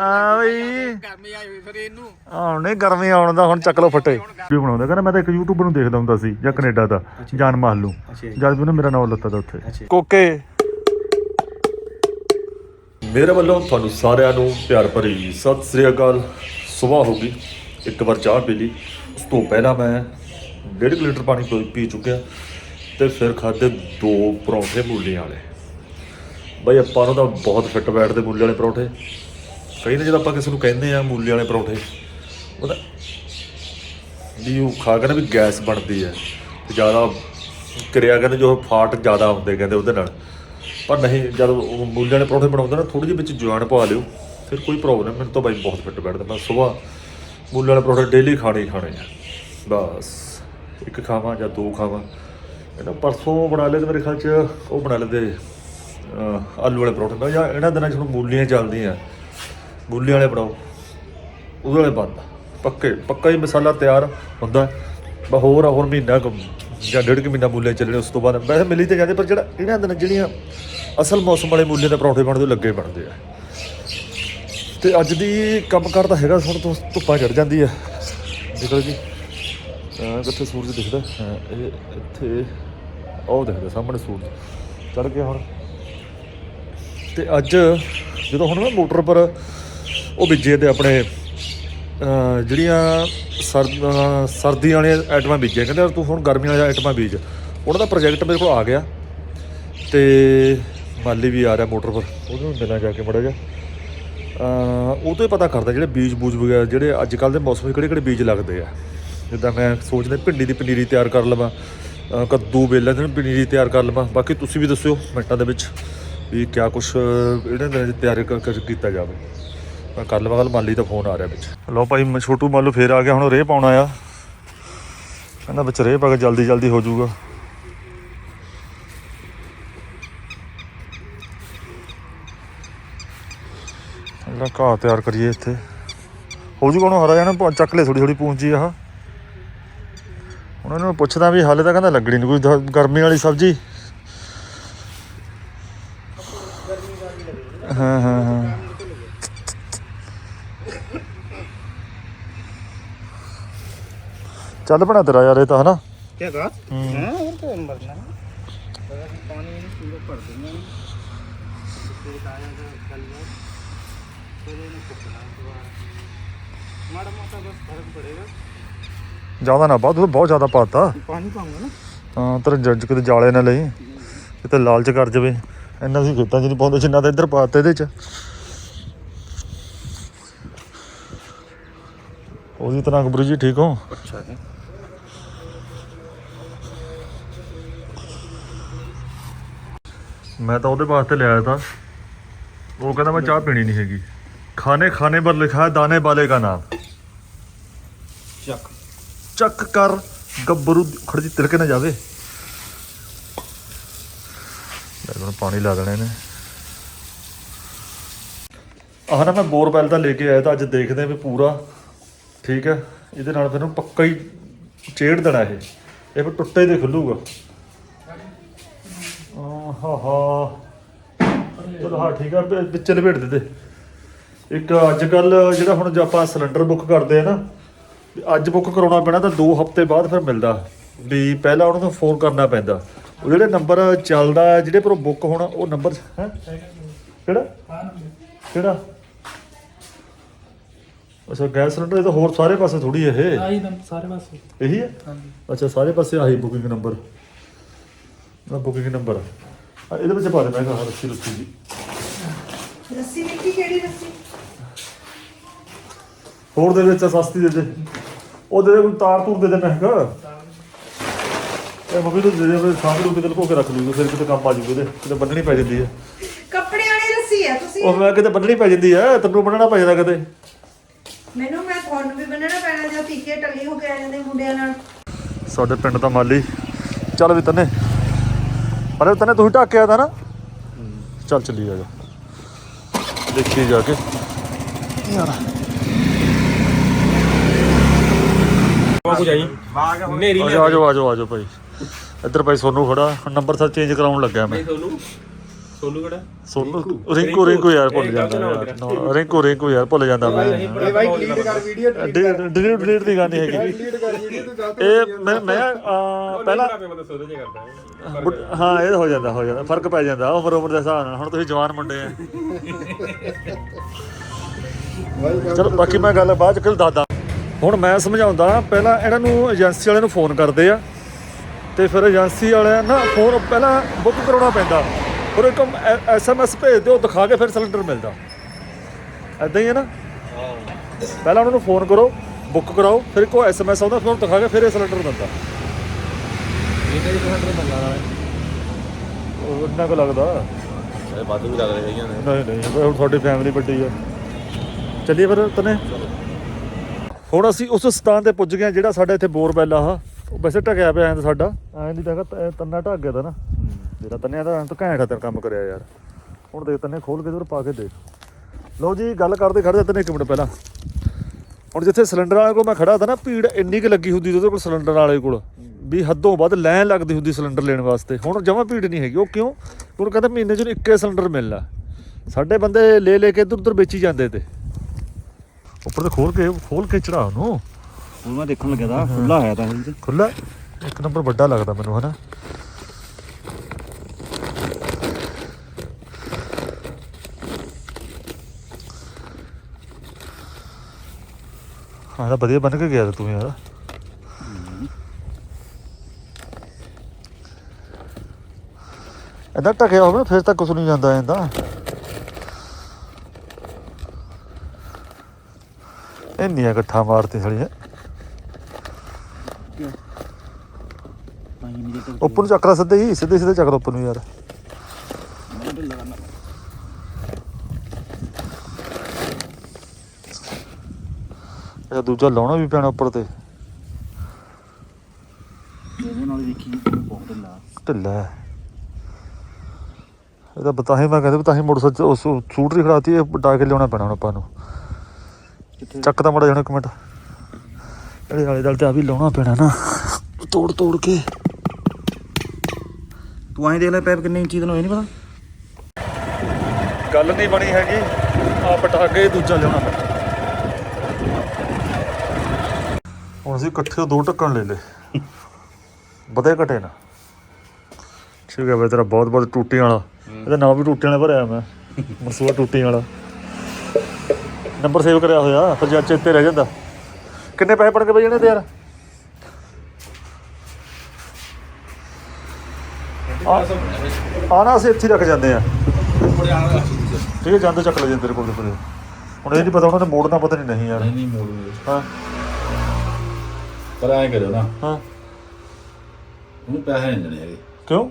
ਆ ਬਈ। ਗਰਮੀ ਆਈ ਹੋਈ ਫਿਰ ਇਹਨੂੰ। ਆਉਣ ਗਰਮੀ ਆਉਣ ਦਾ ਹੁਣ ਚੱਕ ਲੋ ਫੱਟੇ। ਵੀ ਬਣਾਉਂਦਾ ਕਹਿੰਦਾ ਮੈਂ ਤਾਂ ਇੱਕ ਯੂਟਿਊਬਰ ਨੂੰ ਦੇਖਦਾ ਹੁੰਦਾ ਸੀ ਜਾਂ ਕੈਨੇਡਾ ਦਾ ਜਾਨ ਮਾਹਲੂ। ਜਦ ਵੀ ਉਹਨੇ ਮੇਰਾ ਨਾਮ ਲੱਤਾ ਦਾ ਉੱਥੇ। ਕੋਕੇ। ਮੇਰੇ ਵੱਲੋਂ ਤੁਹਾਨੂੰ ਸਾਰਿਆਂ ਨੂੰ ਪਿਆਰ ਭਰੀ ਸਤਿ ਸ੍ਰੀ ਅਕਾਲ। ਸਵੇਰ ਹੋ ਗਈ। ਇੱਕ ਵਾਰ ਚਾਹ ਪੀ ਲਈ। ਉਸ ਤੋਂ ਪਹਿਲਾਂ ਮੈਂ ਡੇਢ ਕੁ ਲੀਟਰ ਪਾਣੀ ਪੀ- ਪੀ ਚੁੱਕਿਆ ਤੇ ਫਿਰ ਖਾਦੇ ਦੋ ਪਰੌਂਠੇ ਮੂਲੀਆਂ ਵਾਲੇ। ਬਈ ਆਪਾਂ ਨੂੰ ਤਾਂ ਬਹੁਤ ਫਿੱਟ ਬੈਠਦੇ ਮੂਲੀ ਵਾਲੇ ਪਰੌਂਠੇ। ਕਈ ਨਾ ਜਦੋਂ ਆਪਾਂ ਕਿਸੇ ਨੂੰ ਕਹਿੰਦੇ ਆ ਮੂਲੀ ਵਾਲੇ ਪਰੌਂਠੇ ਉਹਦਾ ਵੀ ਉਹ ਖਾ ਕੇ ਨਾ ਵੀ ਗੈਸ ਬਣਦੀ ਹੈ ਤੇ ਜ਼ਿਆਦਾ ਕਿਰਿਆ ਕਹਿੰਦੇ ਜੋ ਫਾਟ ਜ਼ਿਆਦਾ ਹੁੰਦੇ ਕਹਿੰਦੇ ਉਹਦੇ ਨਾਲ। ਪਰ ਨਹੀਂ, ਜਦ ਉਹ ਮੂਲੀ ਵਾਲੇ ਪਰੌਂਠੇ ਬਣਾਉਂਦੇ ਨਾ ਥੋੜੀ ਜਿਹੀ ਵਿੱਚ ਜੁਆਇਨ ਪਾ ਲਿਓ, ਫਿਰ ਕੋਈ ਪ੍ਰੋਬਲਮ ਮੈਨੂੰ ਤਾਂ ਬਾਈ ਬਹੁਤ ਫਿੱਟ ਬੈਠਦਾ। ਮੈਂ ਸਵੇਰ ਮੂਲੀ ਵਾਲੇ ਪਰੌਂਠੇ ਡੇਲੀ ਖਾਣੇ ਹੀ ਖਾਣੇ ਆ। ਬਸ, ਇੱਕ ਖਾਵਾਂ ਜਾਂ ਦੋ ਖਾਵਾਂ। ਇਹਨਾਂ ਪਰਸੋਂ ਬਣਾ ਲਏ ਤੇ ਮੇਰੇ ਖਿਆਲ ਚ ਉਹ ਬਣਾ ਲਏ ਆਲੂ ਵਾਲੇ ਪਰੌਂਠੇ। ਮੈਂ ਜਾਂ ਇਹਨਾਂ ਦਿਨਾਂ ਚ ਹੁਣ ਮੂਲੀਆਂ ਚੱਲਦੀਆਂ। ਮੂਲੀ ਵਾਲੇ ਬਣਾਓ। ਉਹਦੇ ਵਾਲੇ ਬੰਦ। ਪੱਕੇ ਪੱਕਾ ਹੀ ਮਸਾਲਾ ਤਿਆਰ ਹੁੰਦਾ ਬਸ ਹੋਰ ਆ, ਹੋਰ ਮਹੀਨਾ ਕੁ ਜਾਂ ਡੇਢ ਕੁ ਮਹੀਨਾ ਮੂਲੇ ਚੱਲਣੇ ਉਸ ਤੋਂ ਬਾਅਦ ਵੈਸੇ ਮਿਲੀ ਤੇ ਜਾਂਦੇ ਪਰ ਜਿਹੜਾ ਇਹਨਾਂ ਦਿਨਾਂ ਜਿਹੜੀਆਂ ਅਸਲ ਮੌਸਮ ਵਾਲੇ ਮੂਲੇ ਦੇ ਪਰੌਂਠੇ ਬਣਦੇ ਉਹ ਲੱਗੇ ਬਣਦੇ ਆ। ਤੇ ਅੱਜ ਦੀ ਕੰਮ ਕਰਦਾ ਹੈਗਾ ਹੁਣ ਤੋਂ ਧੁੱਪਾਂ ਚੜ ਜਾਂਦੀ ਆ। ਨਿਕਲ ਜੀ ਕਿੱਥੇ ਸੂਰਜ ਦਿਖਦਾ? ਇਹ ਇੱਥੇ ਉਹ ਦਿਖਦਾ ਸਾਹਮਣੇ ਸੂਰਜ। ਚੜ ਗਿਆ ਹੁਣ। ਤੇ ਅੱਜ ਜਦੋਂ ਹੁਣ ਨਾ ਮੋਟਰ ਪਰ ਉਹ ਬੀਜੇ ਤੇ ਆਪਣੇ ਜਿਹੜੀਆਂ ਸਰਦੀਆਂ ਵਾਲੀਆਂ ਆਈਟਮਾਂ ਬੀਜੀਆਂ, ਕਹਿੰਦੇ ਯਾਰ ਤੂੰ ਹੁਣ ਗਰਮੀਆਂ ਵਾਲੀਆਂ ਆਈਟਮਾਂ ਬੀਜ। ਉਹਨਾਂ ਦਾ ਪ੍ਰੋਜੈਕਟ ਮੇਰੇ ਕੋਲ ਆ ਗਿਆ ਤੇ ਮਾਲੀ ਵੀ ਆ ਰਿਹਾ ਮੋਟਰ ਪਰ ਉਹਨੂੰ ਮਿਲਾਂ ਜਾ ਕੇ ਮੜਾ ਜਾ ਉਹ ਤੋਂ ਹੀ ਪਤਾ ਕਰਦਾ ਜਿਹੜੇ ਬੀਜ ਬੂਜ ਵਗੈਰਾ, ਜਿਹੜੇ ਅੱਜ ਕੱਲ ਦੇ ਮੌਸਮ ਵਿੱਚ ਕਿਹੜੇ ਕਿਹੜੇ ਬੀਜ ਲੱਗਦੇ ਆ। ਜਿੱਦਾਂ ਮੈਂ ਸੋਚਦਾ ਭਿੰਡੀ ਦੀ ਪਨੀਰੀ ਤਿਆਰ ਕਰ ਲਵਾਂ ਕੱਦੂ ਵੇਲਾ ਦੀ ਪਨੀਰੀ ਤਿਆਰ ਕਰ ਲਵਾਂ। ਬਾਕੀ ਤੁਸੀਂ ਵੀ ਦੱਸਿਓ ਮਿੰਟਾਂ ਦੇ ਵਿੱਚ ਵੀ ਕਿਆ ਕੁਛ ਇਹਨਾਂ ਦਿਨਾਂ 'ਚ ਤਿਆਰ ਕ- ਕੀਤਾ ਜਾਵੇ। ਮੈਂ ਕਰ ਲਵਾਂ ਮਾਲੀ ਦਾ ਫੋਨ ਆ ਰਿਹਾ ਵਿੱਚ। ਲਓ ਭਾਈ ਛੋਟੂ ਮਾਲੂ ਫੇਰ ਆ ਗਿਆ, ਹੁਣ ਰੇਹ ਪਾਉਣਾ ਆ ਕਹਿੰਦਾ ਵਿੱਚ ਰੇਹ ਪਾ ਕੇ ਜਲਦੀ ਜਲਦੀ ਹੋ ਜਾਊਗਾ। ਜਿਹੜਾ ਘਾਹ ਤਿਆਰ ਕਰੀਏ ਇੱਥੇ। ਹੋ ਜੂਗਾ ਉਹਨੂੰ ਹਰਾ ਜਾਣਾ ਚੱਕ ਲੈ ਥੋੜੀ ਥੋੜੀ ਪੂੰਜੀ ਆਹ। ਉਹਨਾਂ ਨੂੰ ਪੁੱਛਦਾ ਵੀ ਹਾਲੇ ਤਾਂ ਕਹਿੰਦਾ ਲੱਗਣੀ ਨਹੀਂ ਕੋਈ ਗਰਮੀ ਵਾਲੀ ਸਬਜ਼ੀ। ਹਾਂ ਹਾਂ ਹਾਂ। ਚੱਲ ਬਣਾ ਤੇਰਾ ਯਾਰ ਇਹ ਤਾਂ ਹਨਾ क्या कहा हाँ और तो मरना है अगर पानी में पूरा पड़ देना फिर आया तो कल में फिर इन्हें फुकना दोबारा माड़ा मोटा बस फर्क पड़ेगा ਜ਼ਿਆਦਾ ਨਾ ਬਹੁਤ ਬਹੁਤ ਜ਼ਿਆਦਾ ਪਾਤਾ पानी पाऊंगा ना ਹਾਂ ਤੇਰੇ ਜੱਜ ਕਿਤੇ ਜਾਲੇ ਨਾ ਲਈ ਕਿਤੇ ਲਾਲਚ ਕਰ ਜਵੇ ਇੰਨਾ ਸੀ ਖੇਤਾਂ 'ਚ ਨਹੀਂ ਪਾਉਂਦੇ ਜਿੰਨਾ ਤਾਂ ਇੱਧਰ ਪਾਤਾ ਇਹਦੇ 'ਚ ਉਹਦੀ ਤਰ੍ਹਾਂ ਗੁਰੂ ਜੀ ਠੀਕ ਹੋ अच्छा है ਮੈਂ ਤਾਂ ਉਹਦੇ ਵਾਸਤੇ ਲਿਆਇਆ ਤਾਂ। ਉਹ ਕਹਿੰਦਾ ਮੈਂ ਚਾਹ ਪੀਣੀ ਨਹੀਂ ਹੈਗੀ। ਖਾਣੇ ਖਾਣੇ ਪਰ ਲਿਖਾ ਹੈ ਦਾਣੇ ਵਾਲੇ ਦਾ ਨਾਮ। चक ਚੱਕ ਕਰ ਗੱਭਰੂ ਖੜ ਜੀ ਤਿਲਕੇ ਨਾ ਜਾਵੇ। ਹੁਣ ਪਾਣੀ ਲਾ ਦੇਣੇ ਨੇ ਆਹ ਨਾ ਮੈਂ ਬੋਰਵੈਲ ਦਾ ਲੈ ਕੇ ਆਇਆ ਤਾਂ ਅੱਜ ਦੇਖਦੇ ਹਾਂ ਵੀ ਪੂਰਾ ਠੀਕ ਹੈ। ਇਹਦੇ ਨਾਲ ਫਿਰ ਨੂੰ ਪੱਕਾ ਹੀ ਚੇੜ ਦੇਣਾ ਇਹ। ਇਹ ਫਿਰ ਟੁੱਟੇ ਦੇ ਖੁੱਲੂਗਾ। ਹਾ ਚਲੋ ਹਾਂ ਠੀਕ ਆ। ਵੀ ਵਿੱਚ ਲਪੇਟ ਦੇ ਦੇ। ਇੱਕ ਅੱਜ ਕੱਲ ਜਿਹੜਾ ਹੁਣ ਜੇ ਆਪਾਂ ਸਿਲੰਡਰ ਬੁੱਕ ਕਰਦੇ ਆ ਨਾ ਵੀ ਅੱਜ ਬੁੱਕ ਕਰਾਉਣਾ ਪੈਣਾ ਤਾਂ 2 ਹਫ਼ਤੇ ਬਾਅਦ ਫਿਰ ਮਿਲਦਾ। ਵੀ ਪਹਿਲਾਂ ਉਹਨਾਂ ਨੂੰ ਫੋਨ ਕਰਨਾ ਪੈਂਦਾ। ਉਹ ਜਿਹੜੇ ਨੰਬਰ ਚੱਲਦਾ ਜਿਹੜੇ ਪਰ ਬੁੱਕ ਹੋਣਾ ਉਹ ਨੰਬਰ ਹੈ? ਕਿਹੜਾ? ਕਿਹੜਾ? ਅੱਛਾ ਗੈਸ ਸਿਲੰਡਰ ਇਹ ਤਾਂ ਹੋਰ ਸਾਰੇ ਪਾਸੇ ਥੋੜੀ ਇਹ। ਆਹੀ ਦਮ ਸਾਰੇ ਪਾਸੇ। ਇਹੀ ਹੈ ਹਾਂਜੀ। ਅੱਛਾ ਸਾਰੇ ਪਾਸੇ ਆਹੀ ਬੁਕਿੰਗ ਨੰਬਰ। Booking number. ਇਹਦੇ ਵਿੱਚ ਪਾ ਦੇ ਮੈਂ ਕਿਹਾ ਰੱਸੀ ਰੱਸੀ ਜੀ। ਰੱਸੀ ਮਿੱਟੀ ਕਿਹੜੀ ਰੱਸੀ? ਹੋਰ ਦੇ ਵਿੱਚ ਸਸਤੀ ਦੇ ਦੇ। ਉਹ ਦੇ ਦੇ ਕੋਈ ਤਾਰ ਤੂਰ ਦੇ ਦੇ ਮੈਂ ਕਿਹਾ। ਇਹ ਮੰਮੀ ਨੂੰ ਦੇ ਦੇ ਫਿਰ ਸਾਂਭ ਲੂ ਕਿਤੇ ਲੁਕੋ ਕੇ ਰੱਖ ਲੂਗਾ ਫਿਰ ਕਿਤੇ ਕੰਮ ਆ ਜੂਗਾ ਇਹਦੇ ਕਿਤੇ ਬੰਨਣੀ ਪੈ ਜਾਂਦੀ ਹੈ ਕੱਪੜੇ ਵਾਲੀ ਰੱਸੀ ਆ ਤੁਸੀਂ? ਉਹ ਮੈਂ ਕਿਤੇ ਬੰਨਣੀ ਪੈ ਜਾਂਦੀ ਹੈ ਤੈਨੂੰ ਬੰਨਣਾ ਪੈ ਜਾਂਦਾ ਕਦੇ ਮੈਨੂੰ ਮੈਂ ਤੁਹਾਨੂੰ ਵੀ ਬੰਨਣਾ ਪੈਣਾ ਜਾਂ ਤੀਕੇ ਟੱਲੀ ਹੋ ਕੇ ਆ ਜਾਂਦੇ ਮੁੰਡਿਆਂ ਨਾਲ। ਸਾਡੇ ਪਿੰਡ ਦਾ ਮਾਲੀ। ਚੱਲ ਵੀ ਤੰਨੇ। ਅਰੇ ਤੰਨੇ ਤੂੰ ਹੀ ਢੱਕ ਕੇ ਆਇਆ ਤਾ ਨਾ। ਚੱਲ ਚੱਲੀ ਆ ਜਾ। ਦੇਖੀ ਜਾ ਕੇ। ਯਾਰ। ਕੋ ਜਾਈ ਨੇਰੀ ਆ ਜਾਓ ਆ ਜਾਓ ਆ ਜਾਓ ਭਾਈ। ਇੱਧਰ ਭਾਈ ਸੋਨੂੰ ਖੜਾ। ਨੰਬਰ ਸਰ ਚੇਂਜ ਕਰਾਉਣ ਲੱਗਾ ਮੈਂ। ਤੁਹਾਨੂੰ ਸੋਨੂ ਕਿਹੜਾ? ਸੋਨੂ ਰਿੰਕੂ। ਰਿੰਕੂ ਯਾਰ ਭੁੱਲ ਜਾਂਦਾ ਯਾਰ। ਨਾ, ਰਿੰਕੂ ਰਿੰਕੂ ਯਾਰ ਭੁੱਲ ਜਾਂਦਾ ਮੈਂ। ਇਹ ਬਾਈ ਕਲੀਅਰ ਕਰ ਵੀਡੀਓ ਡਿਲੀਟ ਡਿਲੀਟ ਦੀ ਗੱਲ ਨਹੀਂ ਹੈਗੀ। ਕਲੀਅਰ ਕਰ ਵੀਡੀਓ ਤੂੰ ਗਲਤ ਇਹ ਮੈਂ ਮੈਂ ਅਹ, ਪਹਿਲਾਂ ਮੈਂ ਸੋਦੇ ਜੇ ਕਰਦਾ ਹੈ। ਬੁੱਢ- ਹਾਂ। ਇਹ ਹੋ ਜਾਂਦਾ ਹੋ ਜਾਂਦਾ। ਫ਼ਰਕ ਪੈ ਜਾਂਦਾ ਉਮਰ ਉਮਰ ਦੇ ਹਿਸਾਬ ਨਾਲ। ਹੁਣ ਤੁਸੀਂ ਜਵਾਨ ਮੁੰਡੇ ਆ। ਬਾਈ ਚਲੋ ਬਾਕੀ ਮੈਂ ਗੱਲ ਬਾਅਦ ਚ ਕੱਲ ਦੱਸਦਾ। ਹੁਣ ਮੈਂ ਸਮਝਾਉਂਦਾ ਪਹਿਲਾਂ ਇਹਨਾਂ ਨੂੰ ਏਜੰਸੀ ਵਾਲਿਆਂ ਨੂੰ ਫੋਨ ਕਰਦੇ ਆ। ਤੇ ਫਿਰ ਏਜੰਸੀ ਵਾਲਿਆਂ ਨਾ ਫੋਨ ਪਹਿਲਾਂ ਬੁੱਕ ਕਰਾਉਣਾ ਪੈਂਦਾ। ਫਿਰ ਇੱਕ ਐਸਐਮਐਸ ਭੇਜ ਦਿਓ ਦਿਖਾ ਕੇ ਫਿਰ ਸਿਲੰਡਰ ਮਿਲਦਾ। ਐਦਾਂ ਹੀ ਹੈ ਨਾ? ਪਹਿਲਾਂ ਉਹਨਾਂ ਨੂੰ ਫੋਨ ਕਰੋ ਬੁੱਕ ਕਰਾਓ ਫਿਰ ਕੋਈ ਐਸਐਮਐਸ ਆਉਂਦਾ ਫਿਰ ਦਿਖਾ ਕੇ ਫਿਰ ਇਹ ਸਿਲੰਡਰ ਮਿਲਦਾ। ਇਹ ਤਾਂ ਇੱਕ ਹੱਥ ਬੰਦਾ ਨਾਲ ਉਹ ਇੰਨਾ ਕੁ ਲੱਗਦਾ। ਇਹ ਵੱਧ ਵੀ ਲੱਗ ਰਹੇ ਹੈਗੀਆਂ ਨੇ। ਨਹੀਂ ਨਹੀਂ ਬਈ ਹੁਣ ਤੁਹਾਡੀ ਫੈਮਿਲੀ ਵੱਡੀ ਆ। ਚੱਲੀਏ ਫਿਰ ਤਨੇ। ਹੁਣ ਅਸੀਂ ਉਸ ਸਥਾਨ ਤੇ ਪੁੱਜ ਗਏ ਜਿਹੜਾ ਸਾਡੇ ਇੱਥੇ ਬੋਰਵੈਲ ਆ। ਵੈਸੇ ਢਕਿਆ ਪਿਆ ਐਂ ਤਾਂ ਸਾਡਾ। ਐਂ ਨਹੀਂ ਤਾਂ ਤੰਨਾ ਢੱਕ ਗਿਆ ਤਾਂ ਨਾ। ਜਿਹੜਾ ਤੰਨਿਆ ਤਾਂ ਤਾਂ ਘੈਂਟ ਤੇਰਾ ਕੰਮ ਕਰਿਆ ਯਾਰ। ਹੁਣ ਦੇਖ ਤੰਨੇ ਖੋਲ ਕੇ ਤੇ ਪਾ ਕੇ ਦੇਖ। ਲਓ ਜੀ ਗੱਲ ਕਰਦੇ ਖੜੇ ਤਨੇ ਇੱਕ ਮਿੰਟ ਪਹਿਲਾਂ। ਹੁਣ ਜਿੱਥੇ ਸਿਲੰਡਰ ਵਾਲੇ ਕੋਲ ਮੈਂ ਖੜਾ ਤਾਂ ਨਾ ਭੀੜ ਇੰਨੀ ਕੁ ਲੱਗੀ ਹੁੰਦੀ ਉਹਦੇ ਕੋਲ ਸਿਲੰਡਰ ਵਾਲੇ ਕੋਲ ਵੀ ਹੱਦੋਂ ਵੱਧ ਲਾਈਨ ਲੱਗਦੀ ਹੁੰਦੀ ਸਿਲੰਡਰ ਲੈਣ ਵਾਸਤੇ। ਹੁਣ ਜਮਾਂ ਭੀੜ ਨਹੀਂ ਹੈਗੀ। ਉਹ ਕਿਉਂ? ਹੁਣ ਕਹਿੰਦਾ ਮਹੀਨੇ 'ਚ ਇੱਕੇ ਸਿਲੰਡਰ ਮਿਲਣਾ। ਸਾਡੇ ਬੰਦੇ ਲੈ ਲੈ ਕੇ ਇੱਧਰ ਉੱਧਰ ਵੇਚੀ ਜਾਂਦੇ ਤੇ। ਉੱਪਰ ਤੇ ਖੋਲ ਕੇ ਖੋਲ ਕੇ ਚੜਾ ਉਹਨੂੰ। ਹੁਣ ਮੈਂ ਦੇਖਣ ਲੱਗਿਆ ਤਾਂ ਖੁੱਲਾ ਹੋਇਆ ਤਾਂ ਖੁੱਲਾ ਇੱਕ ਨੰਬਰ ਵੱਡਾ ਲੱਗਦਾ ਮੈਨੂੰ ਹਨਾ? ਹਾਂ ਤਾਂ ਵਧੀਆ ਬਣ ਕੇ ਗਿਆ ਤੂੰ ਯਾਰ। ਇਹਦਾ ਟਕਿਆ ਹੋਵੇ ਫਿਰ ਤਾਂ ਕੁਝ ਨਹੀਂ ਜਾਂਦਾ ਇਹਦਾ ਇੰਨੀਆਂ ਇਕੱਠਾ ਮਾਰਤੀ ਹੈ ਉੱਪਰ ਨੂੰ ਚੱਕ ਲੈ ਸਿੱਧੇ ਹੀ ਸਿੱਧੇ ਸਿੱਧੇ ਚੱਕ ਲਓ ਉੱਪਰ ਨੂੰ ਯਾਰ। ਇਹ ਦੂਜਾ ਲਾਉਣਾ ਵੀ ਪੈਣਾ ਉੱਪਰ ਤੇ। ਇਹਦੇ ਨਾਲ ਦੇਖੀ ਬਹੁਤ ਢਿੱਲਾ। ਢਿੱਲਾ ਹੈ। ਇਹਦਾ ਬਤਾਹੀ ਮੈਂ ਕਹਿੰਦਾ ਬਤਾਹੀ ਮੋਟਰਸਾਈਕਲ ਉਸ ਸਕੂਟਰ ਹੀ ਖੜਾਤੀ ਇਹ ਡਾ ਕੇ ਲਿਆਉਣਾ ਪੈਣਾ ਹੁਣ ਆਪਾਂ ਨੂੰ। ਕਿੱਥੇ? ਚੱਕ ਤਾਂ ਮੜਾ ਜਾਣਾ ਇੱਕ ਮਿੰਟ। ਇਹਦੇ ਆਲੇ ਦਲ ਤੇ ਆ ਵੀ ਲਾਉਣਾ ਪੈਣਾ ਨਾ। ਤੋੜ ਤੋੜ ਕੇ। ਤੂੰ ਐਂ ਦੇਖ ਲੈ ਪੈਪ ਕਿੰਨੇ ਇੰਚੀ ਦਾ ਹੋਇਆ ਨਹੀਂ ਪਤਾ। ਗੱਲ ਨਹੀਂ ਬਣੀ ਹੈਗੀ। ਆ ਪਟਾ ਕੇ ਦੂਜਾ ਲਿਆਉਣਾ ਪੈਣਾ ਹੁਣ ਅਸੀਂ ਇਕੱਠੇ ਦੋ ਢੱਕਣ ਲੈ ਲੇ ਵਧੇ ਘਟੇ ਨਾ। ਠੀਕ ਹੈ ਬਈ ਤੇਰਾ ਬਹੁਤ ਬਹੁਤ ਟੂਟੀਆਂ ਵਾਲਾ। ਇਹਦਾ ਨਾਮ ਵੀ ਟੂਟੀਆਂ ਵਾਲਾ ਭਰਿਆ ਮੈਂ। ਮਸੂਆ ਟੂਟੀਆਂ ਵਾਲਾ। ਨੰਬਰ ਸੇਵ ਕਰਿਆ ਹੋਇਆ ਫਿਰ ਜਦ ਚੇਤੇ ਰਹਿ ਜਾਂਦਾ। ਕਿੰਨੇ ਪੈਸੇ ਪੜ ਕੇ ਬਈ ਇਹਨੇ ਤੇ ਯਾਰ ਆ ਨਾ ਅਸੀਂ ਇੱਥੇ ਰੱਖ ਜਾਂਦੇ ਆ। ਠੀਕ ਹੈ ਜਾਂਦੇ ਚੱਕ ਲੈ ਜਾਂਦੇ ਤੇਰੇ ਕੋਲ ਦੇ ਹੁਣ ਇਹ ਨਹੀਂ ਪਤਾ ਉਹਨਾਂ ਨੇ ਮੋੜਨਾ ਪਤਾ ਨਹੀਂ ਨਹੀਂ ਯਾਰ। ਨਹੀਂ ਮੋੜੂਗੇ ਹਾਂ। ਪਰ ਐਂ ਕਰਿਓ ਨਾ। ਹਾਂ। ਉਹਨੂੰ ਪੈਸੇ ਨਹੀਂ ਦੇਣੇ ਹੈਗੇ। ਕਿਉਂ?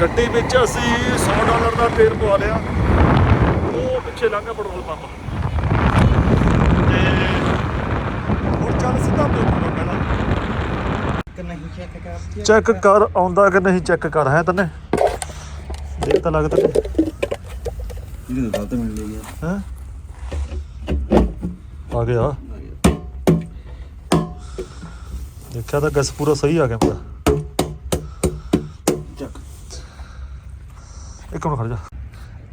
ਗੱਡੀ ਵਿੱਚ ਅਸੀਂ 100 ਡਾਲਰ ਦਾ ਤੇਲ ਪਵਾ ਲਿਆ। ਉਹ ਪਿੱਛੇ ਲੰਘਾ ਪੈਟਰੋਲ ਪੰਪ। ਤੇ ਹੁਣ ਚੱਲ ਸਿੱਧਾ ਪੇਪਰ ਪਹਿਲਾਂ। ਕਿ ਨਹੀਂ ਚੈੱਕ ਕਰ ਚੈੱਕ ਕਰ। ਆਉਂਦਾ ਕਿ ਨਹੀਂ ਚੈੱਕ ਕਰ ਹੈ ਤੈਨੇ? ਦੇਖ ਤਾਂ ਲੱਗਦਾ ਨਹੀਂ ਇਹਦੇ ਤਾਂ ਗਲਤ ਮਿਲ ਲਈ ਯਾਰ ਹੈ? ਆ ਗਿਆ। ਦੇਖਿਆ ਤਾਂ ਗੈਸ ਪੂਰਾ ਸਹੀ ਆ ਗਿਆ ਮੇਰਾ। ਚੱਕ। ਇੱਕ ਮਿੰਟ ਖੜ ਜਾ।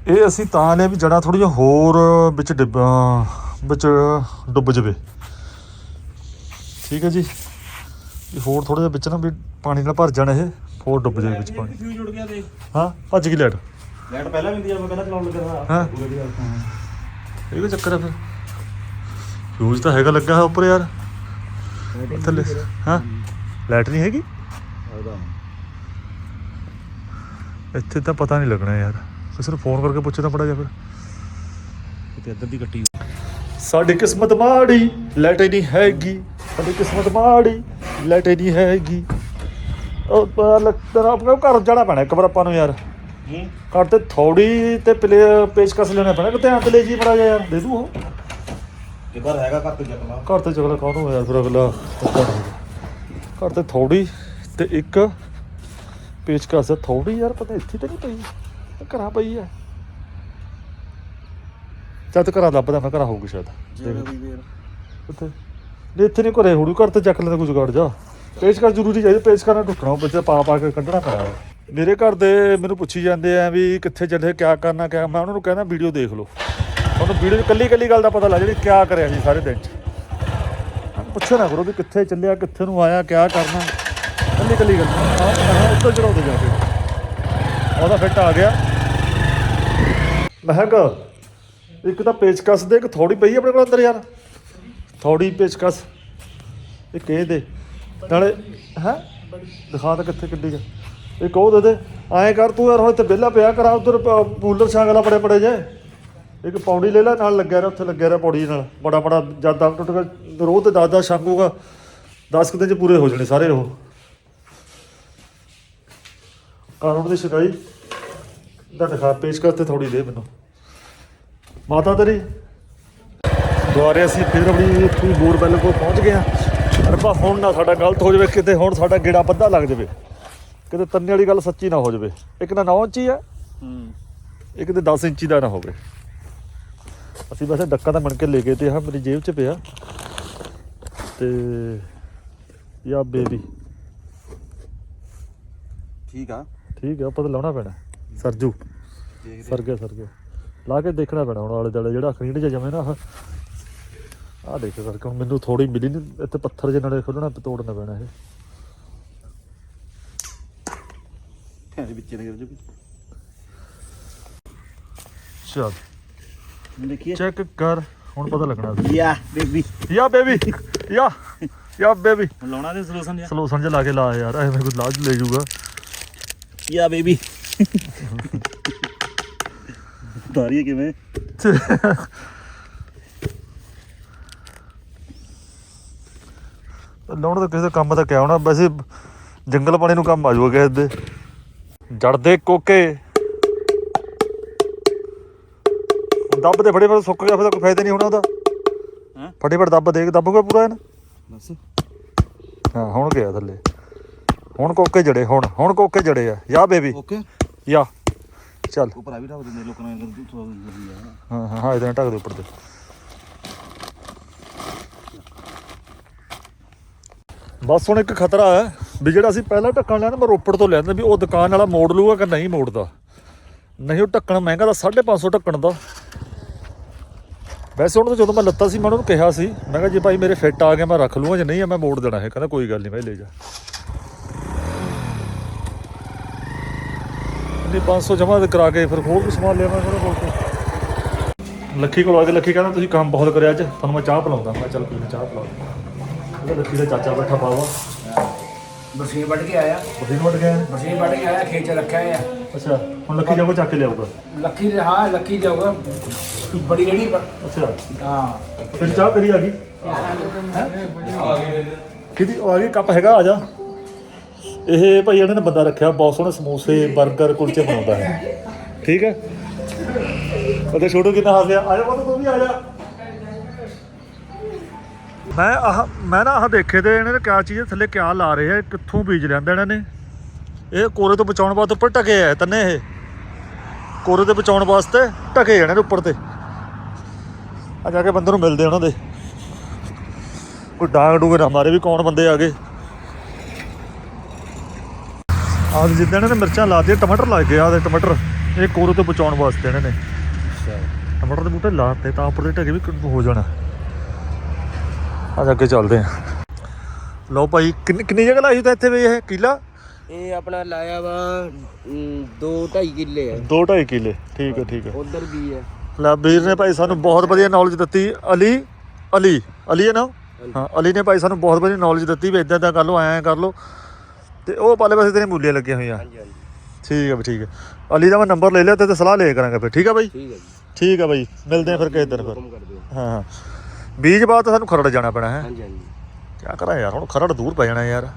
ਇਹ ਅਸੀਂ ਤਾਂ ਲਿਆ ਵੀ ਜੜਾ ਥੋੜੀ ਜਿਹਾ ਹੋਰ ਵਿੱਚ ਡਿੱਬ ਵਿੱਚ ਡੁੱਬ ਜਵੇ। ਠੀਕ ਹੈ ਜੀ। ਵੀ ਹੋਰ ਥੋੜਾ ਜਿਹਾ ਵਿੱਚ ਨਾ ਵੀ ਪਾਣੀ ਨਾਲ ਭਰ ਜਾਣਾ ਇਹ ਹੋਰ ਡੁੱਬ ਜਾਵੇ ਵਿੱਚ ਪਾਣੀ। ਫਿਊਜ਼ ਉੜ ਗਿਆ ਦੇਖ। ਹਾਂ ਭੱਜ ਗਈ ਲਾਈਟ। ਲਾਈਟ ਪਹਿਲਾਂ ਵੀ ਹੁੰਦੀ ਆ ਮੈਂ ਕਹਿੰਦਾ ਚਲਾਉਣ ਲੱਗਾ ਹਾਂ। ਇਹ ਵੀ ਚੱਕਰ ਹੈ ਫਿਰ। ਫਿਊਜ਼ ਤਾਂ ਹੈਗਾ ਲੱਗਾ ਹੈ ਉੱਪਰ ਯਾਰ। ਥੱਲੇ ਹਾਂ? ਲਾਈਟ ਨਹੀਂ ਹੈਗੀ? ਇੱਥੇ ਤਾਂ ਪਤਾ ਨਹੀਂ ਲੱਗਣਾ ਯਾਰ। ਨੂੰ ਫੋਨ ਕਰਕੇ ਪੁੱਛੇ ਤਾਂ ਪੜਾ ਜਾ ਫਿਰ। ਤੇ ਇੱਧਰ ਦੀ ਕੱਟੀ ਸਾਡੀ ਕਿਸਮਤ ਮਾੜੀ ਲਾਈਟ ਨਹੀਂ ਹੈਗੀ। ਸਾਡੀ ਕਿਸਮਤ ਮਾੜੀ ਲਾਈਟ ਨਹੀਂ ਹੈਗੀ। ਉਹ ਪਤਾ ਲੱਗ- ਤੇਰਾ ਆਪਣੇ ਘਰ ਜਾਣਾ ਪੈਣਾ ਇੱਕ ਵਾਰ ਆਪਾਂ ਨੂੰ ਯਾਰ। ਘਰ ਤੇ ਥੋੜੀ ਤੇ ਪਲੇ ਪੇਚਕਸ ਲੈਣਾ ਪੈਣਾ। ਕਿ ਧਿਆਨ ਤੇ ਲੈ ਜੀ ਜਾ ਯਾਰ ਦੇ ਦੂ ਉਹ। ਹੈਗਾ ਘਰ ਤੇ ਚਗਲਾ ਕਾਹਨੂੰ ਯਾਰ ਫਿਰ ਅਗਲਾ? ਧੱਕਾ ਨਾ। ਘਰ ਤੇ ਥੋੜੀ ਤੇ ਇੱਕ ਪੇਚਕਸ ਥੋੜੀ ਯਾਰ ਪਤਾ ਇੱਥੇ ਤੇ ਨਹੀਂ ਪਈ। ਇਹ ਘਰਾਂ ਪਈ ਹੈ ਚੱਲ ਤੇ ਘਰਾਂ ਲੱਭਦਾ ਮੈਂ ਘਰਾਂ ਹੋਊਗੀ ਸ਼ਾਇਦ। ਦੇਖ। ਉੱਥੇ। ਨਹੀਂ ਇੱਥੇ ਨਹੀਂ ਘਰੇ ਹੋੜੂ ਘਰ ਤੇ ਚੱਕ ਲੈਂਦਾ ਕੁਝ ਗਾੜ ਜਾ। ਪੇਚਕਸ ਜ਼ਰੂਰੀ ਚਾਹੀਦਾ। ਪੇਚਕਸ ਨਾਲ ਟੁੱਟਣਾ ਉਹ ਵਿੱਚ ਪਾ ਪਾ ਕੇ ਕੱਢਣਾ ਪੈਣਾ ਮੇਰੇ ਘਰ ਦੇ ਮੈਨੂੰ ਪੁੱਛੀ ਜਾਂਦੇ ਆ ਵੀ ਕਿੱਥੇ ਚੱਲੇ ਕਿਆ ਕਰਨਾ ਕਿਆ ਮੈਂ ਉਹਨਾਂ ਨੂੰ ਕਹਿੰਦਾ ਵੀਡੀਓ ਦੇਖ ਲਓ। ਉਹਨੂੰ ਵੀਡੀਓ 'ਚ ਕੱਲੀ ਕੱਲੀ ਗੱਲ ਦਾ ਪਤਾ ਲੱਗ ਜਿਹੜੀ ਕਿਆ ਕਰਿਆ ਸੀ ਸਾਰੇ ਦਿਨ 'ਚ। ਪੁੱਛਿਆ ਨਾ ਕਰੋ ਵੀ ਕਿੱਥੇ ਚੱਲਿਆ, ਕਿੱਥੇ ਨੂੰ ਆਇਆ, ਕਿਆ ਕਰਨਾ। ਕੱਲੀ ਕੱਲੀ ਗੱਲ। ਹਾਂ ਉੱਤਰ ਚੜਾਉਂਦੇ ਜਾ ਕੇ। ਉਹਦਾ ਫਿੱਟ ਆ ਗਿਆ। ਮਹਿਕ, ਇੱਕ ਤਾਂ ਪੇਚਕਸ ਦੇ, ਇੱਕ ਥੋੜੀ ਪਈ ਆਪਣੇ ਕੋਲ ਅੰਦਰ ਯਾਰ। ਥੋੜੀ ਪੇਚਕਸ। ਇੱਕ ਇਹ ਦੇ। ਨਾਲੇ, ਹੈ? ਦਿਖਾ ਤਾਂ ਕਿੱਥੇ ਕਿੱਡੀ ਜਾ ਇੱਕ ਉਹ ਦੇ ਦੇ। ਐਂ ਕਰ ਤੂੰ ਯਾਰ ਹੁਣ ਇੱਥੇ ਵਿਹਲਾ ਪਿਆ, ਕਰਾ ਉਧਰ ਪੂਲਰ ਛਾਂਗਲਾ ਬੜੇ ਬੜੇ ਜੇ। ਇੱਕ ਪੌੜੀ ਲੈ ਲੈ ਨਾਲ ਲੱਗਿਆ ਰਿਹਾ ਉੱਥੇ ਲੱਗਿਆ ਰਿਹਾ ਪੌੜੀ ਨਾਲ। ਬੜਾ ਬੜਾ ਜਦ ਦਮ ਟੁੱਟ ਗਿਆ ਰੋਜ਼ ਤੇ ਦਸ ਛਾਂਗੂਗਾ 10 ਕੁ ਦਿਨ ਚ ਪੂਰੇ ਹੋ ਜਾਣੇ ਸਾਰੇ ਉਹ ਕਾਨੂੰਨ ਦੀ ਸ਼ਿਕਾਈ ਦਾ ਦਿਖਾ ਪੇਸ਼ਕਸ਼ ਤੇ ਥੋੜੀ ਦੇ ਮੈਨੂੰ। ਮਾਤਾ ਤੇਰੀ। ਦੁਆਰੇ ਅਸੀਂ ਫਿਰ ਆਪਣੀ ਇੱਥੋਂ ਬੋਰ ਬੈਲ ਕੋਲ ਪਹੁੰਚ ਗਏ ਹਾਂ। ਰੱਬਾ ਹੁਣ ਨਾ ਸਾਡਾ ਗਲਤ ਹੋ ਜਾਵੇ ਕਿਤੇ ਹੁਣ ਸਾਡਾ ਗੇੜਾ ਬੱਧਾ ਲੱਗ ਜਾਵੇ। ਕਿਤੇ ਤੰਨੇ ਵਾਲੀ ਗੱਲ ਸੱਚੀ ਨਾ ਹੋ ਜਾਵੇ। ਇੱਕ ਨਾ 9 ਇੰਚੀ ਆ। ਹੂੰ। ਇੱਕ ਤੇ 10 ਇੰਚੀ ਦਾ ਨਾ ਹੋਵੇ। ਅਸੀਂ ਵੈਸੇ ਡੱਕਾ ਤਾਂ ਬਣ ਕੇ ਲੈ ਗਏ ਤੇ ਆਹ ਮੇਰੀ ਜੇਬ 'ਚ ਪਿਆ ਤੇ ਯਾ ਬੇਬੀ। ਠੀਕ ਆ। ਠੀਕ ਹੈ ਆਪਾਂ ਤਾਂ ਲਾਉਣਾ ਪੈਣਾ। ਸਰਜੂ। ਸਰ ਗਿਆ ਸਰ ਗਿਆ ਲਾ ਕੇ ਦੇਖਣਾ ਪੈਣਾ ਹੁਣ ਆਲੇ ਦੁਆਲੇ ਜਿਹੜਾ ਖਰੀਦ ਚ ਜਮੇ ਨਾ ਆਹ। ਆਹ ਦੇਖ ਕਰਕੇ ਹੁਣ ਮੈਨੂੰ ਥੋੜੀ ਮਿਲੀ ਨਹੀਂ ਇੱਥੇ ਪੱਥਰ ਜਿਹੇ ਨਾਲੇ ਖੋਲਣਾ ਤੇ ਤੋੜਨਾ ਪੈਣਾ ਇਹ। ਇਹਦੇ ਵਿੱਚ ਲੱਗ ਜੂ ਚਲ। ਦੇਖੀਏ। ਚੈੱਕ ਕਰ ਹੁਣ ਪਤਾ ਲੱਗਣਾ ਯਾ ਬੇਬੀ। ਯਾ ਬੇਬੀ ਯਾ ਯਾ ਬੇਬੀ। ਲਾਉਣਾ ਦੇ ਸੋਲੂਸ਼ਨ ਯਾ। ਸਲੋ ਸਮਝ ਲਾ ਕੇ ਲਾ ਯਾਰ ਐਵੇਂ ਕੋਈ ਲਾਜ ਲੈ ਜਾਊਗਾ। ਯਾ ਬੇਬੀ। ਤਾਰੀਏ ਕਿਵੇਂ? ਲਾਉਣ ਦਾ ਕਿਸੇ ਦਾ ਕੰਮ ਤਾਂ ਕਿਆ ਹੋਣਾ ਵੈਸੇ ਜੰਗਲ ਪਾਣੀ ਨੂੰ ਕੰਮ ਆ ਜਾਊਗਾ ਕਿਸੇ ਦੇ। ਜੜਦੇ ਕੋਕੇ। ਦੱਬ ਤੇ ਫੜੇ ਫੜੇ ਸੁੱਕ ਗਿਆ ਫਿਰ ਤਾਂ ਕੋਈ ਫਾਇਦਾ ਨਹੀਂ ਹੋਣਾ ਉਹਦਾ। ਹੈਂ? ਫਟੇ ਫਟ ਦੱਬ ਦੇਖ ਦੱਬੂਗਾ ਪੂਰਾ ਇਹਨ? ਬਸ ਹਾਂ ਹੁਣ ਗਿਆ ਥੱਲੇ। ਹੁਣ ਕੋਕੇ ਜੜੇ ਹੁਣ ਹੁਣ ਕੋਕੇ ਜੜੇ ਆ। ਯਾ ਬੇਬੀ। Okay yeah. ਚੱਲ। ਉੱਪਰ ਆ ਵੀ ਰੱਖ ਦਿੰਦੇ ਲੋਕਾਂ ਨੇ ਥੋੜਾ ਹਾਂ ਹਾਂ ਹਾਂ ਨਾਲ ਢੱਕ ਦੇ ਉੱਪਰ ਤੇ। ਬਸ ਹੁਣ ਇੱਕ ਖਤਰਾ ਹੈ ਵੀ ਜਿਹੜਾ ਅਸੀਂ ਪਹਿਲਾਂ ਢੱਕਣ ਲਿਆ ਨਾ ਮੈਂ ਰੋਪੜ ਤੋਂ ਲਿਆਂਦਾ ਵੀ ਉਹ ਦੁਕਾਨ ਵਾਲਾ ਮੋੜ ਲੂਗਾ ਕਿ ਨਹੀਂ ਮੋੜਦਾ। ਨਹੀਂ, ਉਹ ਢੱਕਣ ਮਹਿੰਗਾ ਦਾ 550 ਢੱਕਣ ਦਾ। ਵੈਸੇ ਉਹਨੂੰ ਤਾਂ ਜਦੋਂ ਮੈਂ ਲੱਤਾ ਸੀ, ਮੈਂ ਉਹਨੂੰ ਕਿਹਾ ਸੀ, ਮੈਂ ਕਿਹਾ ਜੇ ਭਾਈ ਮੇਰੇ ਫਿੱਟ ਆ ਗਿਆ ਮੈਂ ਰੱਖ ਲੂੰਗਾ ਜੇ ਨਹੀਂ ਆ ਮੈਂ ਮੋੜ ਦੇਣਾ ਹੈ ਕਹਿੰਦਾ ਕੋਈ ਗੱਲ ਨਹੀਂ ਭਾਈ, ਲੈ ਜਾ। ਨਹੀਂ 500 ਜਮਾ ਕਰਾ ਕੇ ਫਿਰ ਹੋਰ ਵੀ ਸਮਾਨ ਲਿਆਵਾਂ ਉਹਦੇ ਕੋਲ ਤੋਂ। ਲੱਖੀ ਕੋਲ ਆ ਕੇ ਲੱਖੀ ਕਹਿੰਦਾ, ਤੁਸੀਂ ਕੰਮ ਬਹੁਤ ਕਰਿਆ ਅੱਜ, ਤੁਹਾਨੂੰ ਮੈਂ ਚਾਹ ਪਿਲਾਉਂਦਾ। ਮੈਂ ਚੱਲ ਕੋਈ ਚਾਹ ਪਿਲਾ ਲੱਖੀ ਦਾ ਚਾਚਾ ਬੈਠਾ ਬਾਵਾ ਬਰਸੀਨ ਵੱਢ ਕੇ ਆਇਆ। ਬਦੀਨ ਵੱਟ ਗਿਆ ਬਰਸੀਨ ਵੱਢ ਕੇ ਆਇਆ ਖੇਤ ਚ ਰੱਖਿਆ ਆ ਅੱਛਾ ਹੁਣ ਲੱਖੀ ਜਾਊਗਾ ਚੱਕ ਕੇ ਲਿਆਊਗਾ? ਲੱਖੀ ਦੇ ਹਾਂ ਲੱਖੀ ਜਾਊਗਾ। ਬੜੀ ਪਰ ਅੱਛਾ। ਹਾਂ। ਫਿਰ ਚਾਹ ਕਰੀ ਆ ਗਈ? ਕਿਹਦੀ? ਉਹ ਆ ਗਈ ਕੱਪ ਹੈਗਾ ਆ ਜਾ। ਇਹ ਭਾਈ ਇਹਨਾਂ ਨੇ ਬੰਦਾ ਰੱਖਿਆ ਬਹੁਤ ਸੋਹਣੇ ਸਮੋਸੇ 버ਗਰ ਕੁਲਚੇ ਬਣਾਉਂਦਾ ਹੈ। ਠੀਕ ਹੈ? ਉਹਦੇ ਛੋਟੂ ਕਿੰਨਾ ਹਾਸਿਆ ਆ ਜਾ ਪੁੱਤ ਤੂੰ ਵੀ ਆ ਜਾ। ਮੈਂ ਆਹ ਮੈਂ ਨਾ ਆਹ ਦੇਖੇ ਤੇ ਇਹਨਾਂ ਨੇ ਕਿਆ ਚੀਜ਼ ਥੱਲੇ ਕਿਆ ਲਾ ਰਹੇ ਆ ਕਿੱਥੋਂ ਬੀਜ ਲਿਆਂਦਾ ਇਹਨਾਂ ਨੇ? ਇਹ ਕੋਰੇ ਤੋਂ ਬਚਾਉਣ ਵਾਸਤੇ ਉੱਪਰ ਟਕੇ ਆ ਤੰਨੇ ਇਹ। ਕੋਰੇ ਤੋਂ ਬਚਾਉਣ ਵਾਸਤੇ ਟਕੇ ਜਾਣੇ ਨੇ ਉੱਪਰ ਤੇ। ਆ ਜਾ ਕੇ ਬੰਦੇ ਨੂੰ ਮਿਲਦੇ ਉਹਨਾਂ ਦੇ। ਕੋਈ ਡਾਂਗ ਡੂਗੇ ਨਾ ਮਾਰੇ ਵੀ ਕੌਣ ਬੰਦੇ ਆ ਗਏ ਆਹ ਜਿੱਦਾਂ ਇਹਨਾਂ ਨੇ ਮਿਰਚਾਂ ਲਾ ਦਿੱਤੀਆਂ ਟਮਾਟਰ ਲੱਗ ਗਏ ਆਹ ਦੇ ਟਮਾਟਰ। ਇਹ ਕੋਰੇ ਤੋਂ ਬਚਾਉਣ ਵਾਸਤੇ ਇਹਨਾਂ ਨੇ। ਟਮਾਟਰ ਦੇ ਬੂਟੇ ਲਾਤੇ ਤਾਂ ਉੱਪਰ ਦੇ ਢਕੇ ਵੀ ਹੋ ਜਾਣਾ। ਆ ਜਾ ਅੱਗੇ ਚੱਲਦੇ ਆ ਲਓ ਭਾਈ ਕਿੰਨੀ ਕਿੰਨੀ ਜਗ੍ਹਾ ਲਾਈ ਤਾਂ ਇੱਥੇ ਵੀ ਇਹ ਕਿਲਾ? ਇਹ ਆਪਣਾ ਲਾਇਆ ਵਾ 2 2.5 ਕਿੱਲੇ 2 2.5 ਕਿਲੇ ਠੀਕ ਹੈ ਠੀਕ ਹੈ ਉਧਰ ਵੀ ਹੈ ਲੈ ਵੀਰ ਨੇ ਭਾਈ ਸਾਨੂੰ ਬਹੁਤ ਵਧੀਆ ਨੌਲੇਜ ਦਿੱਤੀ ਅਲੀ ਅਲੀ ਅਲੀ ਹੈ ਨਾ? ਹਾਂ ਅਲੀ ਨੇ ਭਾਈ ਸਾਨੂੰ ਬਹੁਤ ਵਧੀਆ ਨੌਲੇਜ ਦਿੱਤੀ ਵੀ ਇਦਾਂ ਇਦਾਂ ਕਰ ਲਓ ਐਂ ਕਰ ਲਓ। ਤੇ ਉਹ ਪਾਲੇ ਪਾਸੇ ਤੇਰੇ ਮੂਲੀਆਂ ਲੱਗੀਆਂ ਹੋਈਆਂ। ਹਾਂਜੀ ਹਾਂਜੀ। ਠੀਕ ਹੈ ਵੀ ਠੀਕ ਹੈ ਅਲੀ ਦਾ ਮੈਂ ਨੰਬਰ ਲੈ ਲਿਆ ਤੇ ਸਲਾਹ ਲਿਆ ਕਰਾਂਗੇ ਫਿਰ ਠੀਕ ਹੈ ਬਾਈ? ਠੀਕ ਹੈ ਜੀ। ਠੀਕ ਹੈ ਬਾਈ ਮਿਲਦੇ ਆ ਫਿਰ ਕਿਸੇ ਦਿਨ ਫਿਰ। ਹਾਂ ਹਾਂ। ਬੀਜ ਬਾਅਦ ਤਾਂ ਸਾਨੂੰ ਖਰੜ ਜਾਣਾ ਪੈਣਾ ਹੈ। ਹਾਂਜੀ ਹਾਂਜੀ। ਕੀ ਕਰਾਂ ਯਾਰ ਹੁਣ ਖਰੜ ਦੂਰ ਪੈ ਜਾਣਾ ਯਾਰ।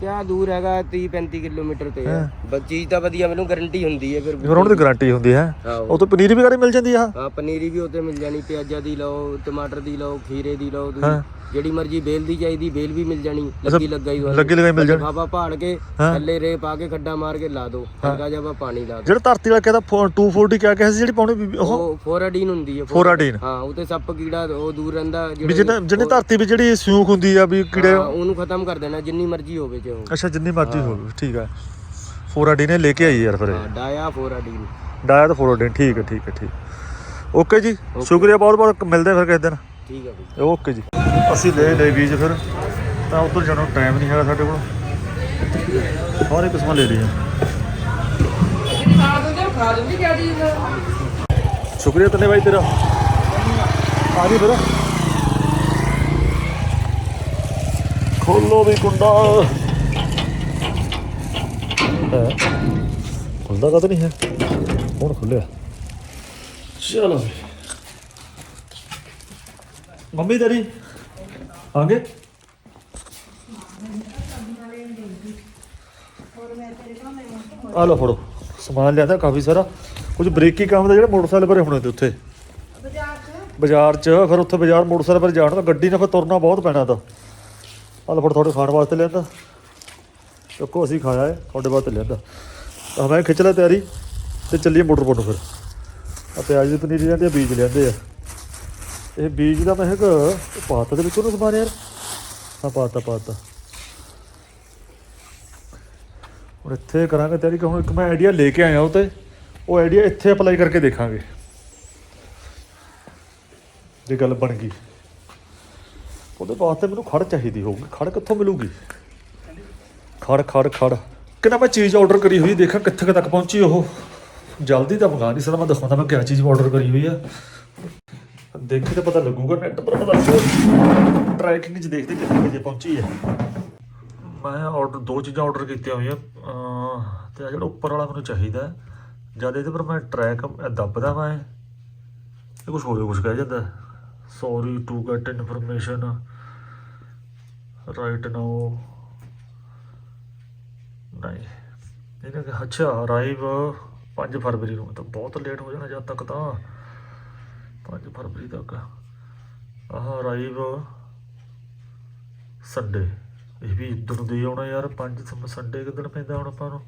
ਕਿਆ ਦੂਰ ਹੈਗਾ 30 35 ਕਿਲੋਮੀਟਰ ਤੇ। ਹੈ। ਬਸ ਚੀਜ਼ ਤਾਂ ਵਧੀਆ ਮੈਨੂੰ ਗਾਰੰਟੀ ਹੁੰਦੀ ਹੈ ਫਿਰ। ਫਿਰ ਉਹਨਾਂ ਦੀ ਗਾਰੰਟੀ ਹੁੰਦੀ ਹੈ। ਆਹੋ। ਉਹ ਤੋਂ ਪਨੀਰ ਵੀ ਗਾੜੀ ਮਿਲ ਜਾਂਦੀ ਆ। ਹਾਂ ਪਨੀਰੀ ਵੀ ਉੱਤੇ ਮਿਲ ਜਾਣੀ ਪਿਆਜ਼ਾਂ ਦੀ ਲਓ ਟਮਾਟਰ ਦੀ ਲਓ ਖੀਰੇ ਦੀ ਲਓ। ਤੁਸੀਂ। ਜਿਹੜੀ ਮਰਜ਼ੀ ਬੇਲ ਦੀ ਚਾਹੀਦੀ ਬੇਲ ਵੀ ਮਿਲ ਜਾਣੀ ਲੱਗੀ ਲੱਗਾ ਹੀ ਲੱਗੀ ਲਗਾਈ ਮਿਲ ਜਾਣੀ? ਬਾਬਾ ਪਹਾੜ ਕੇ। ਥੱਲੇ ਰੇ ਪਾ ਕੇ ਖੱਡਾ ਮਾਰ ਕੇ ਲਾ ਦੋ ਹਲਕਾ ਜਿਹਾ ਪਾਣੀ ਲਾ ਦੋ। ਜਿਹੜਾ ਧਰਤੀ ਵਾਲਾ ਕਹਿੰਦਾ 240 ਕਿਆ ਕਿਹਾ ਸੀ ਜਿਹੜੀ ਪਾਉਣੀ ਉਹ? ਫੋਰਾਡੀਨ ਹੁੰਦੀ ਹੈ ਫੋਰਾਡੀਨ। ਹਾਂ ਉਹ ਤੇ ਸੱਪ ਕੀੜਾ ਉਹ ਦੂਰ ਰਹਿੰਦਾ ਵੀ ਜਿਹਨੇ ਜਿਹਨੇ ਧਰਤੀ ਵੀ ਜਿਹੜੀ ਸਿਊਖ ਹੁੰਦੀ ਆ ਵੀ ਕੀੜੇ ਉਹਨੂੰ ਖਤਮ ਕਰ ਦੇਣਾ ਜਿੰਨੀ ਮਰਜ਼ੀ ਹੋਵੇ ਉਹ। ਅੱਛਾ ਜਿੰਨੀ ਮਰਜ਼ੀ ਹੋਵੇ ਠੀਕ ਹੈ 4D ਨੇ ਲੈ ਕੇ ਆਈ ਯਾਰ ਫਿਰ ਡਾਇਆ 4D ਡਾਇਆ ਤਾਂ 4D ਠੀਕ ਹੈ ਠੀਕ ਹੈ ਠੀਕ ਓਕੇ ਜੀ ਸ਼ੁਕਰੀਆ ਬਹੁਤ ਬਹੁਤ ਮਿਲਦੇ ਫਿਰ ਕਿਸੇ ਦਿਨ। ਠੀਕ ਹੈ ਓਕੇ ਜੀ। ਅਸੀਂ ਲੈ ਲਏ ਬੀਜ ਫਿਰ ਤਾਂ ਉਧਰ ਜਾਣ ਨੂੰ ਟਾਈਮ ਨਹੀਂ ਹੈਗਾ ਸਾਡੇ ਕੋਲ। ਸਾਰੇ ਕਿਸਮਾਂ ਲੈ ਲਈਆਂ ਸ਼ੁਕਰੀਆ ਤਨੇ ਭਾਈ ਤੇਰਾ। ਆ ਜੀ ਫਿਰ। ਖੋਲੋ ਵੀ ਕੁੰਡਾ। ਖੁੱਲਦਾ ਕਦ ਨਹੀਂ ਹੈ? ਹੁਣ ਖੁੱਲਿਆ? ਚਲੋ ਮੰਮੀ ਤੇਰੀ। ਆ ਗਏ ਆ ਲਓ ਫੜੋ। ਸਮਾਨ ਲਿਆਦਾ ਕਾਫੀ ਸਾਰਾ। ਕੁਝ ਬ੍ਰੇਕੀ ਕੰਮ ਦਾ ਜਿਹੜਾ ਮੋਟਰਸਾਈਕਲ ਪਰੇ ਹੋਣੇ ਤੇ ਉੱਥੇ। ਬਾਜ਼ਾਰ 'ਚ। ਫਿਰ ਉੱਥੇ ਬਾਜ਼ਾਰ ਮੋਟਰਸਾਈਕਲ ਪਰ ਜਾਣ ਤਾਂ ਗੱਡੀ ਨਾਲ ਫਿਰ ਤੁਰਨਾ ਬਹੁਤ ਪੈਣਾ ਤਾਂ। ਆ ਲਓ ਤੁਹਾਡੇ ਖਾਣ ਵਾਸਤੇ ਲਿਆਂਦਾ। ਚੱਕੋ, ਅਸੀਂ ਖਾਇਆ ਹੈ, ਤੁਹਾਡੇ ਵਾਸਤੇ ਲਿਆਂਦਾ। ਤਾਂ ਮੈਂ ਖਿੱਚ ਲਿਆ ਤਿਆਰੀ ਤੇ ਚੱਲੀਏ ਮੋਟਰ ਨੂੰ ਫਿਰ। ਆ ਪਿਆਜ਼ ਦੀ ਪਨੀਰੀ ਜਾਂਦੀ ਆ, ਬੀਜ ਲਿਆਂਦੇ ਆ। ਇਹ ਬੀਜ ਦਾ ਮੈਂ ਹੈਗਾ ਪਾਤਾ ਦੇ ਵਿੱਚ ਉਹਨੂੰ ਸਮਾਨ ਯਾਰ। ਹਾਂ, ਪਾਤਾ ਪਾਤਾ। ਹੁਣ ਇੱਥੇ ਕਰਾਂਗੇ ਤਿਆਰੀ ਕਿ ਹੁਣ ਇੱਕ ਮੈਂ ਆਈਡੀਆ ਲੈ ਕੇ ਆਇਆ ਉਹ ਤੇ, ਉਹ ਆਈਡੀਆ ਇੱਥੇ ਅਪਲਾਈ ਕਰਕੇ ਦੇਖਾਂਗੇ। ਜੇ ਗੱਲ ਬਣ ਗਈ। ਉਹਦੇ ਵਾਸਤੇ ਮੈਨੂੰ ਖੜ ਚਾਹੀਦੀ ਹੋਊਗੀ, ਖੜ ਕਿੱਥੋਂ ਮਿਲੂਗੀ? ਖੜ ਖੜ ਖੜ। ਕਿੰਨਾ ਮੈਂ ਚੀਜ਼ ਆਰਡਰ ਕਰੀ ਹੋਈ, ਦੇਖਾਂ ਕਿੱਥੇ ਤੱਕ ਪਹੁੰਚੀ ਉਹ। ਜਲਦੀ ਤਾਂ ਮੰਗਾ ਨਹੀਂ ਸਕਦਾ, ਮੈਂ ਦਿਖਾਉਂਦਾ ਮੈਂ ਕਿਆ ਚੀਜ਼ ਆਰਡਰ ਕਰੀ ਹੋਈ ਆ। ਦੇਖੇ ਤਾਂ ਪਤਾ ਲੱਗੂਗਾ ਨੈਟ ਪਰ ਪਤਾ ਲੱਗੂਗਾ। ਟਰੈਕਿੰਗ 'ਚ ਦੇਖਦੇ ਕਿੱਥੇ ਕੁ ਪਹੁੰਚੀ ਹੈ। ਮੈਂ ਆਰਡਰ ਦੋ ਚੀਜ਼ਾਂ ਆਰਡਰ ਕੀਤੀਆਂ ਹੋਈਆਂ। ਅਹ, ਤੇ ਆ ਜਿਹੜਾ ਉੱਪਰ ਵਾਲਾ ਮੈਨੂੰ ਚਾਹੀਦਾ ਜਦ ਇਹਦੇ ਪਰ ਮੈਂ ਟਰੈਕ ਦੱਬਦਾ ਮੈਂ ਇਹ ਕੁਝ ਹੋਰ ਕੁਝ ਕਹਿ ਜਾਂਦਾ sorry to get information right now ਨਹੀਂ। ਇਹਨੇ ਅੱਛਾ ਅਰਾਈਵ 5 ਫਰਵਰੀ ਨੂੰ। ਤਾਂ ਬਹੁਤ ਲੇਟ ਹੋ ਜਾਣਾ ਜਦ ਤੱਕ ਤਾਂ। 5 ਫਰਵਰੀ ਤੱਕ। ਆਹ ਅਰਾਈਵ ਸੰਡੇ ਇਹ ਵੀ ਇੱਧਰ ਨੂੰ ਦੇ ਆਉਣਾ ਯਾਰ 5 ਸੰਡੇ ਕਿੱਦਣ ਪੈਂਦਾ ਹੁਣ ਆਪਾਂ ਨੂੰ?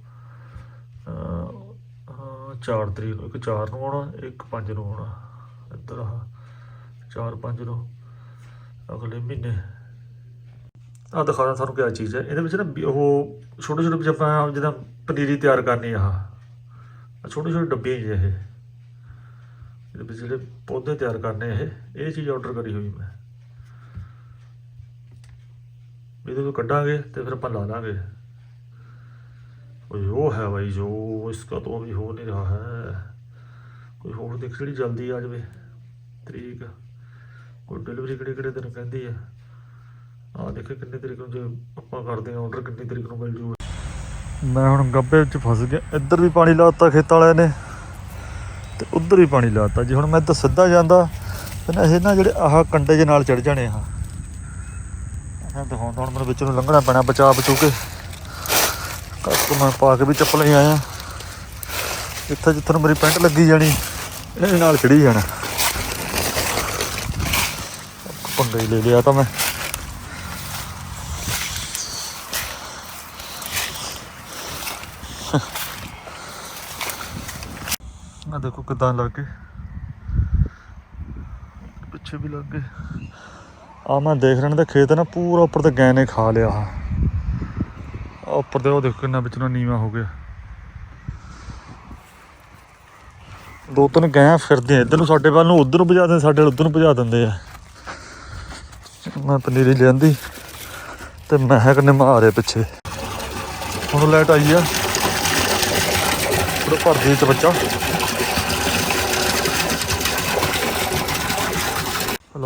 ਅਹ, 4 ਤਰੀਕ ਨੂੰ ਇੱਕ 4 ਨੂੰ ਆਉਣਾ ਇੱਕ 5 ਨੂੰ ਆਉਣਾ। ਇੱਧਰ ਆਹ 4 5 ਨੂੰ ਅਗਲੇ ਮਹੀਨੇ। ਆ ਦਿਖਾਣਾ ਤੁਹਾਨੂੰ ਕਿਆ ਚੀਜ਼ ਹੈ। ਇਹਦੇ ਵਿੱਚ ਨਾ ਵੀ ਉਹ ਛੋਟੇ ਛੋਟੇ ਵਿੱਚ ਆਪਾਂ ਜਿਹਦਾ ਪਨੀਰੀ ਤਿਆਰ ਕਰਨੀ ਆ। ਆਹ ਛੋਟੇ ਛੋਟੇ ਡੱਬੇ ਜਿਹੇ ਇਹ। ਇਹਦੇ ਵਿੱਚ ਜਿਹੜੇ ਪੌਦੇ ਤਿਆਰ ਕਰਨੇ ਇਹ ਇਹ ਚੀਜ਼ ਆਰਡਰ ਕਰੀ ਹੋਈ ਮੈਂ। ਇਹਦੇ ਤੋਂ ਕੱਢਾਂਗੇ ਤੇ ਫਿਰ ਆਪਾਂ ਲਾ ਲਾਂਗੇ। ਕੋਈ ਉਹ ਹੈ ਭਾਈ ਜੋ ਇਸਕਾ ਤੋਂ ਵੀ ਹੋ ਨਹੀਂ ਰਿਹਾ ਹੈ। ਕੋਈ ਹੋਰ ਦੇਖ ਜਿਹੜੀ ਜਲਦੀ ਆ ਜਾਵੇ। ਤਰੀਕ, ਕੋਈ ਡਿਲੀਵਰੀ ਕਿਹੜੇ ਕਿਹੜੇ ਦਿਨ ਕਹਿੰਦੀ ਆ। ਆ ਦੇਖੇ ਕਿੰਨੇ ਤਰੀਕ ਨੂੰ ਜੇ ਆਪਾਂ ਕਰਦੇ ਆ ਆਰਡਰ ਕਿੰਨੀ ਤਰੀਕ ਨੂੰ ਮਿਲ ਜੂ। ਮੈਂ ਹੁਣ ਗੱਬੇ ਵਿੱਚ ਫਸ ਗਿਆ। ਇੱਧਰ ਵੀ ਪਾਣੀ ਲਾਤਾ ਖੇਤ ਵਾਲਿਆਂ ਨੇ। ਤੇ ਉੱਧਰ ਹੀ ਪਾਣੀ ਲਾਤਾ ਜੇ। ਹੁਣ ਮੈਂ ਤਾਂ ਸਿੱਧਾ ਜਾਂਦਾ ਤੇ ਨਾ ਇਹ ਨਾ ਜਿਹੜੇ ਆਹ ਕੰਡੇ ਦੇ ਨਾਲ ਚੜ ਜਾਣੇ ਆ। ਮੈਂ ਦਿਖਾਉਂਦਾ ਹੁਣ ਮੈਨੂੰ ਵਿੱਚ ਨੂੰ ਲੰਘਣਾ ਪੈਣਾ ਬਚਾ ਬਚੂ ਕੇ। ਕੱਟ ਮੈਂ ਪਾ ਕੇ ਵੀ ਚੱਪਲ ਹੀ ਆਇਆ। ਜਿੱਥੇ ਜਿੱਥੇ ਨੂੰ ਮੇਰੀ ਪੈਂਟ ਲੱਗੀ ਜਾਣੀ ਇਹਦੇ ਨਾਲ ਚੜੀ ਜਾਣਾ। ਪੰਗਾ ਹੀ ਲੈ ਲਿਆ ਤਾਂ ਮੈਂ। ਆ ਦੇਖੋ ਕਿਦਾਂ ਲੱਗ ਗਏ। ਪਿੱਛੇ ਵੀ ਲੱਗ ਗਏ। ਆ ਮੈਂ ਦੇਖ ਰਿਹਾ ਨਾ ਖੇਤ ਨਾ ਪੂਰਾ ਉੱਪਰ ਤੇ ਗੈ ਖਾ ਲਿਆ ਆ ਉੱਪਰ ਤੇ ਉਹ ਦੇਖੋ ਕਿੰਨਾ ਵਿੱਚ ਨੂੰ ਨੀਵਾ ਹੋ ਗਿਆ। ਦੋ ਤਿੰਨ ਗਏ ਫਿਰਦੇ ਆ, ਇੱਧਰ ਨੂੰ ਸਾਡੇ ਵੱਲ ਨੂੰ ਉਧਰ ਨੂੰ ਭਜਾ ਦਿੰਦੇ, ਸਾਡੇ ਵੱਲ ਉਧਰ ਨੂੰ ਭਜਾ ਦਿੰਦੇ ਆ। ਮੈਂ ਪਨੀਰੀ ਲਿਆਂਦੀ ਤੇ ਮੈਂ ਹੈ ਕਿੰਨੇ ਮਾਰੇ ਪਿੱਛੇ। ਹੁਣ ਲਾਈਟ ਆਈ ਆ। ਥੋੜਾ ਭਰਦੀ ਚ ਬੱਚਾ।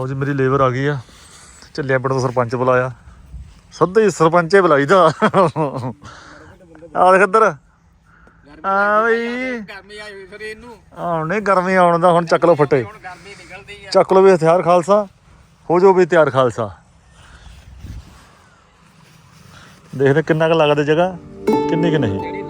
ਲਓ ਜੀ ਮੇਰੀ ਲੇਬਰ ਆ ਗਈ ਆ। ਚੱਲਿਆ ਪਿੰਡ ਤੋਂ ਸਰਪੰਚ ਬੁਲਾਇਆ। ਸੱਦਾ ਸਰਪੰਚੇ ਬੁਲਾਈਦਾ ਆ ਦੇਖ ਇੱਧਰ। ਆ ਬਈ। ਗਰਮੀ ਆਈ ਹੋਈ ਫਿਰ ਇਹਨੂੰ। ਆਉਣ ਨਹੀਂ ਗਰਮੀ ਆਉਣ ਦਾ ਹੁਣ ਚੱਕ ਲਓ ਫੱਟੇ। ਹੁਣ ਗਰਮੀ ਨਿਕਲਦੀ ਆ। ਚੱਕ ਲਓ ਵੀ ਹਥਿਆਰ ਖਾਲਸਾ। ਹੋ ਜਾਓ ਵੀ ਤਿਆਰ ਖਾਲਸਾ। ਦੇਖਦੇ ਕਿੰਨਾ ਕੁ ਲੱਗਦਾ ਜਗ੍ਹਾ ਕਿੰਨੀ ਕਿ ਨਹੀਂ।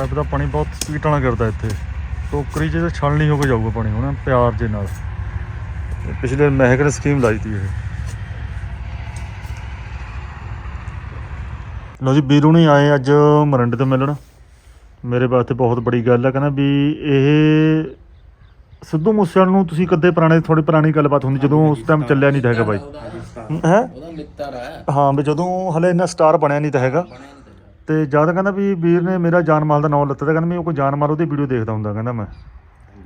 ਪੈਪ ਦਾ ਪਾਣੀ ਬਹੁਤ ਸਪੀਡ ਨਾਲ ਗਿਰਦਾ ਇੱਥੇ। ਟੋਕਰੀ ਤਾਂ ਛਲਣੀ ਹੋ ਕੇ ਜਾਊਗਾ ਪਾਣੀ ਹੁਣ ਪਿਆਰ ਦੇ ਨਾਲ। ਪਿਛਲੇ ਮਹਿਕ ਨੇ ਸਕੀਮ ਲਾਈ ਤੀ ਇਹ। ਲੋ ਜੀ ਵੀਰੂ ਨਹੀਂ ਆਏ ਅੱਜ ਮਰੰਡੇ ਤੋਂ ਮਿਲਣ। ਮੇਰੇ ਵਾਸਤੇ ਬਹੁਤ ਬੜੀ ਗੱਲ ਹੈ ਕਹਿੰਦਾ ਵੀ ਇਹ ਸਿੱਧੂ ਮੂਸੇਵਾਲ ਨੂੰ ਤੁਸੀਂ ਕਦੇ ਪੁਰਾਣੇ ਥੋੜੀ ਪੁਰਾਣੀ ਗੱਲਬਾਤ ਹੁੰਦੀ ਜਦੋਂ ਉਸ ਟਾਈਮ ਚੱਲਿਆ ਨਹੀਂ ਤਾਂ ਹੈਗਾ ਬਾਈ। ਹੈ? ਉਹਦਾ ਮਿੱਤਰ ਹੈ। ਹਾਂ ਵੀ ਜਦੋਂ ਹਲੇ ਇੰਨਾ ਸਟਾਰ ਬਣਿਆ ਨਹੀਂ ਤਾਂ ਹੈਗਾ। ਤੇ ਜਦ ਕਹਿੰਦਾ ਵੀ ਵੀਰ ਨੇ ਮੇਰਾ ਜਾਨ ਮਾਲ ਦਾ ਨਾਮ ਲੱਤਾ ਤਾਂ ਕਹਿੰਦਾ ਮੈਂ ਉਹ ਕੋਈ ਜਾਨ ਮਾਲ ਉਹਦੀ ਵੀਡੀਓ ਦੇਖਦਾ ਹੁੰਦਾ ਕਹਿੰਦਾ ਮੈਂ।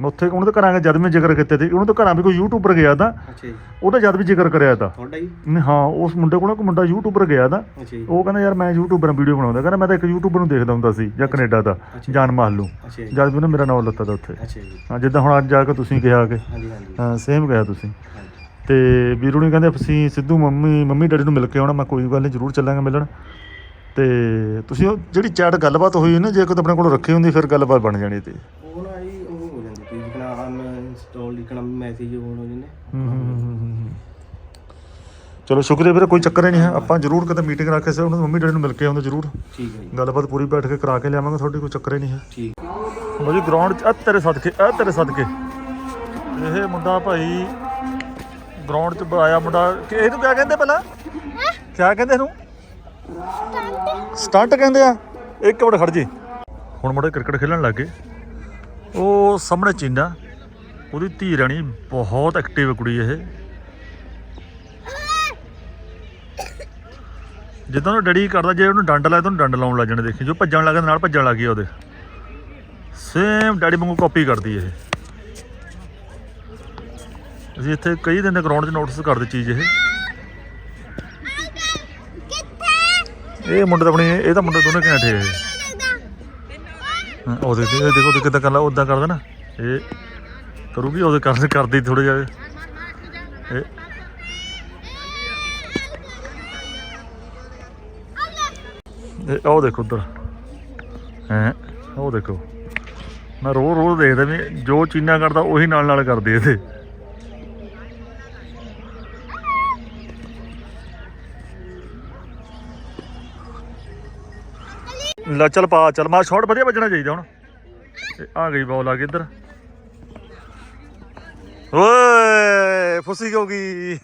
ਮੈਂ ਉੱਥੇ ਉਹਨਾਂ ਦੇ ਘਰਾਂ ਗਿਆ ਜਦ ਮੈਂ ਜ਼ਿਕਰ ਕੀਤੇ ਤੇ ਉਹਨਾਂ ਦੇ ਘਰਾਂ ਵੀ ਕੋਈ ਯੂਟਿਊਬਰ ਗਿਆ ਤਾਂ ਅੱਛਾ ਜੀ। ਉਹਦਾ ਜਦ ਵੀ ਜ਼ਿਕਰ ਕਰਿਆ ਤਾਂ। ਤੁਹਾਡਾ ਜੀ? ਨਹੀਂ, ਹਾਂ ਉਸ ਮੁੰਡੇ ਕੋਲ ਨਾ ਕੋਈ ਮੁੰਡਾ ਯੂਟਿਊਬਰ ਗਿਆ ਤਾਂ ਅੱਛਾ ਜੀ। ਉਹ ਕਹਿੰਦਾ ਯਾਰ ਮੈਂ ਯੂਟਿਊਬਰ ਵੀਡੀਓ ਬਣਾਉਂਦਾ। ਕਹਿੰਦਾ ਮੈਂ ਤਾਂ ਇੱਕ ਯੂਟਿਊਬਰ ਨੂੰ ਦੇਖਦਾ ਹੁੰਦਾ ਸੀ ਜਾਂ ਕੈਨੇਡਾ ਦਾ ਜਾਨ ਮਾਲ ਨੂੰ। ਅੱਛਾ ਜੀ। ਜਦ ਵੀ ਉਹਨੇ ਮੇਰਾ ਨਾਮ ਲੱਤਾ ਤਾਂ ਉੱਥੇ। ਅੱਛਾ ਜੀ। ਹਾਂ ਜਿੱਦਾਂ ਹੁਣ ਅੱਜ ਜਾ ਕੇ ਤੁਸੀਂ ਕਿਹਾ ਕਿ ਹਾਂਜੀ ਹਾਂਜੀ। ਹਾਂ ਸੇਮ ਗਿਆ ਤੁਸੀਂ। ਤੇ ਵੀਰੂ ਨੇ ਕਹਿੰਦੇ ਅਸੀਂ ਸਿੱਧੂ ਮੰਮੀ ਮੰਮੀ ਡੈਡੀ ਨੂੰ ਮਿਲ ਕੇ ਆਉਣਾ ਮੈਂ ਕੋਈ ਗੱਲ ਨਹੀਂ ਜ਼ਰੂਰ ਚੱਲਾਂਗਾ ਮਿਲਣ। ਤੇ ਤੁਸੀਂ ਉਹ ਜਿਹੜੀ ਚੈਟ ਗੱਲਬਾਤ ਹੋਈ ਨਾ ਜੇ ਕੋਈ ਆਪਣੇ ਕੋਲ ਰੱਖੀ ਹੁੰਦੀ ਫਿਰ ਗੱਲਬਾਤ ਬਣ ਜਾਣੀ ਤੇ। ਉਹ ਨਾ ਜੀ ਉਹ ਹੋ ਜਾਂਦੀ ਸੀ ਲਿਖਣਾ ਅਨ ਇੰਸਟਾਲ ਲਿਖਣਾ ਮੈਸੇਜ ਹੋਣ ਹੋ ਜਾਂਦੇ। ਹੂੰ, ਹੂੰ, ਹੂੰ, ਹੂੰ, ਹੂੰ। ਚਲੋ ਸ਼ੁਕਰੀਆ ਵੀਰੇ ਕੋਈ ਚੱਕਰ ਹੀ ਨਹੀਂ ਹੈ। ਆਪਾਂ ਜ਼ਰੂਰ ਕਦੇ ਮੀਟਿੰਗ ਰੱਖ ਕੇ ਸੇ ਉਹਨਾਂ ਦੀ ਮੰਮੀ ਡੈਡੀ ਨੂੰ ਮਿਲ ਕੇ ਆਉਂਦੇ ਜ਼ਰੂਰ। ਠੀਕ ਹੈ ਜੀ। ਗੱਲਬਾਤ ਪੂਰੀ ਬੈਠ ਕੇ ਕਰਾ ਕੇ ਲਿਆਵਾਂਗੇ ਤੁਹਾਡੀ ਕੋਈ ਚੱਕਰ ਹੀ ਨਹੀਂ ਹੈ। ਠੀਕ। ਲਓ ਜੀ ਗਰਾਊਂਡ 'ਚ ਆ ਤੇਰੇ ਸਦਕੇ ਆ ਤੇਰੇ ਸਦਕੇ। ਇਹ ਮੁੰਡਾ ਭਾਈ ਗਰਾਊਂਡ 'ਚ ਆਇਆ ਮੁੰਡਾ ਕਿ ਇਹਨੂੰ ਕਿਆ ਕਹਿੰਦੇ ਪਹਿਲਾਂ? ਕਿਆ ਕਹਿੰਦੇ ਇਹਨੂੰ? ਸਟੰਟ ਕਹਿੰਦੇ ਆ। ਇੱਕ ਮਿੰਟ ਖੜ ਜੀ। ਹੁਣ ਮੁੰਡੇ ਕ੍ਰਿਕਟ ਖੇਲਣ ਲੱਗੇ ਉਹ ਸਾਹਮਣੇ ਚੀਨਾ ਉਹਦੀ ਧੀ ਰਾਣੀ ਬਹੁਤ ਐਕਟਿਵ ਕੁੜੀ ਇਹ। ਜਿੱਦਾਂ ਉਹ ਡੈਡੀ ਕਰਦਾ, ਜੇ ਉਹਨੂੰ ਡੰਡ ਲਾਇਆ ਤਾਂ ਉਹਨੂੰ ਡੰਡ ਲਾਉਣ ਲੱਗ ਜਾਣੇ ਦੇਖੀ। ਜੋ ਭੱਜਣ ਲੱਗਾ ਨਾਲ ਭੱਜਣ ਲੱਗ ਗਈ ਉਹਦੇ। ਸੇਮ ਡੈਡੀ ਵਾਂਗੂ ਕਾਪੀ ਕਰਦੀ ਇਹ। ਅਸੀਂ ਇੱਥੇ ਕਈ ਦਿਨ ਦੇ ਗਰਾਊਂਡ 'ਚ ਨੋਟਿਸ ਕਰਦੇ ਚੀਜ਼ ਇਹ। ਇਹ ਮੁੰਡੇ ਤਾਂ ਆਪਣੀ ਇਹ ਤਾਂ ਮੁੰਡੇ ਦੋਨੇ ਘੈਂਟ ਇਹ ਹਾਂ, ਉਹ ਦੇਖੋ ਇਹ ਦੇਖੋ ਤੇ ਕਿੱਦਾਂ ਕਰਦਾ ਉਦਾਂ ਕਰਦਾ ਨਾ। ਇਹ ਕਰੂਗੀ ਉਹਦੇ ਕਰਨ ਕਰਦੀ ਥੋੜੇ ਜਿਹਾ। ਇਹ ਇਹ ਉਹ ਦੇਖੋ ਉਧਰ। ਹੈ ਉਹ ਦੇਖੋ। ਮੈਂ ਰੋਜ਼ ਰੋਜ਼ ਦੇਖਦਾ ਵੀ ਜੋ ਚੀਨਾ ਕਰਦਾ ਉਹੀ ਨਾਲ ਨਾਲ ਕਰਦੇ ਇਹਦੇ ਲੈ ਚੱਲ ਪਾ, ਚੱਲ ਮਾ ਸ਼ਾਟ ਵਧੀਆ ਵੱਜਣਾ ਚਾਹੀਦਾ ਹੁਣ। ਇਹ ਆ ਗਈ ਬਾਲ ਆ ਗਈ ਇੱਧਰ। ਓਏ, ਫੁੱਸੀ ਹੋ ਗਈ?